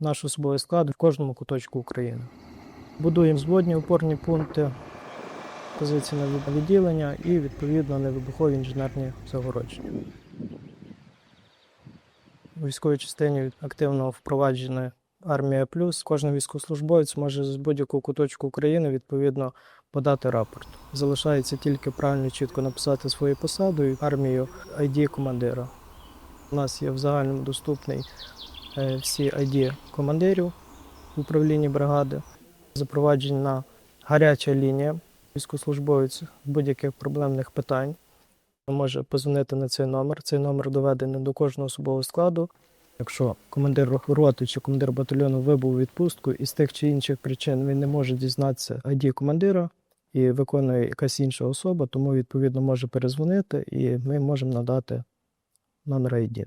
наш особовий склад в кожному куточку України. Будуємо зводні опорні пункти, позиційне відділення і відповідно невибухові інженерні загородження. У військовій частині активно впроваджена армія плюс. Кожен військовослужбовець може з будь-якого куточку України відповідно подати рапорт. Залишається тільки правильно чітко написати свою посаду і армію ID командира. У нас є в загальному доступний всі ID командирів в управлінні бригади. Запроваджена гаряча лінія військовослужбовець будь-яких проблемних питань. Може позвонити на цей номер. Цей номер доведений до кожного особового складу. Якщо командир роти чи командир батальйону вибув у відпустку і з тих чи інших причин він не може дізнатися ID командира і виконує якась інша особа, тому відповідно може перезвонити і ми можемо надати номер ID.